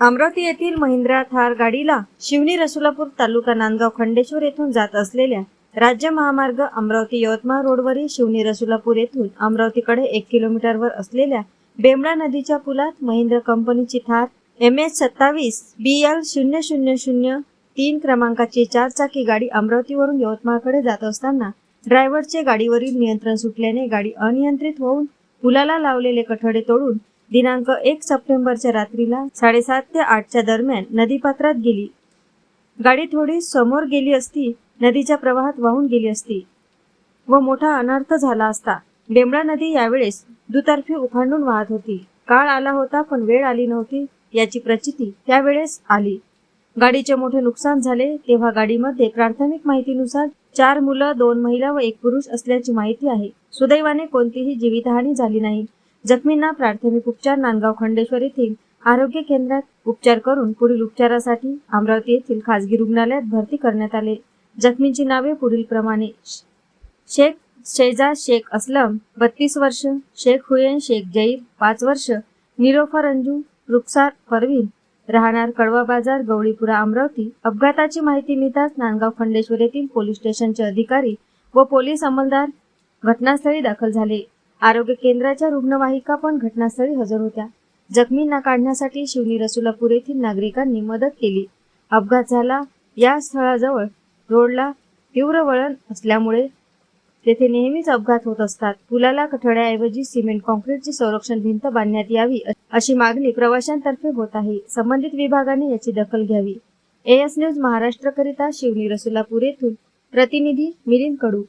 अमरावती येथील महिंद्रा थार गाडीला शिवनी रसुलापूर तालुका नांदगाव खंडेश्वर येथून जात असलेल्या राज्य महामार्ग अमरावती यवतमाळ रोडवरील शिवनी रसुलापूर येथून अमरावतीकडे एक किलोमीटरवर असलेल्या बेमळा नदीच्या पुलात महिंद्र कंपनीची थार एम एच सत्तावीस बी एल शून्य शून्य शून्य तीन क्रमांकाची चारचाकी गाडी अमरावतीवरून यवतमाळकडे जात असताना ड्रायव्हरचे गाडीवरील नियंत्रण सुटल्याने गाडी अनियंत्रित होऊन पुलाला लावलेले कठडे तोडून दिनांक एक सप्टेंबरच्या रात्रीला साडेसात ते आठच्या दरम्यान नदीपात्रात गेली. गाडी थोडी समोर गेली असती नदीच्या प्रवाहात वाहून गेली असती व मोठा अनर्थ झाला असता. बेमळा नदी यावेळेस दुतर्फी उफांडून वाहत होती. काळ आला होता पण वेळ आली नव्हती याची प्रचिती त्यावेळेस आली. गाडीचे मोठे नुकसान झाले तेव्हा गाडीमध्ये प्राथमिक माहितीनुसार चार मुलं दोन महिला व एक पुरुष असल्याची माहिती आहे. सुदैवाने कोणतीही जीवितहानी झाली नाही. जखमींना प्राथमिक उपचार नांदगाव खंडेश्वर येथील आरोग्य केंद्रात उपचार करून पुढील उपचारासाठी अमरावती येथील खासगी रुग्णालयात भरती करण्यात आले. जखमींची नावे पुढील प्रमाणे शेख शेजा शेख असलम बत्तीस वर्ष शेख हुयेन शेख जईर पाच वर्ष निरोफर अंजू रुखसार परवीन राहणार कडवा बाजार गवळीपुरा अमरावती. अपघाताची माहिती मिळताच नांदगाव खंडेश्वर येथील पोलीस स्टेशनचे अधिकारी व पोलीस अंमलदार घटनास्थळी दाखल झाले. आरोग्य केंद्राच्या रुग्णवाहिका पण घटनास्थळी हजर होत्या. जखमींना काढण्यासाठी शिवनी रसुलापूर येथील नागरिकांनी मदत केली. अपघात झाला या स्थळाजवळ. रोडला तीव्र वळण असल्यामुळे तेथे नेहमीच अपघात होत असतात. पुलाला कठड्याऐवजी सिमेंट कॉन्क्रीटची संरक्षण भिंत बांधण्यात यावी अशी मागणी प्रवाशांतर्फे होत आहे. संबंधित विभागाने याची दखल घ्यावी. एएस न्यूज महाराष्ट्रकरिता शिवनी रसुलापूर येथून प्रतिनिधी मिलिंद कडू.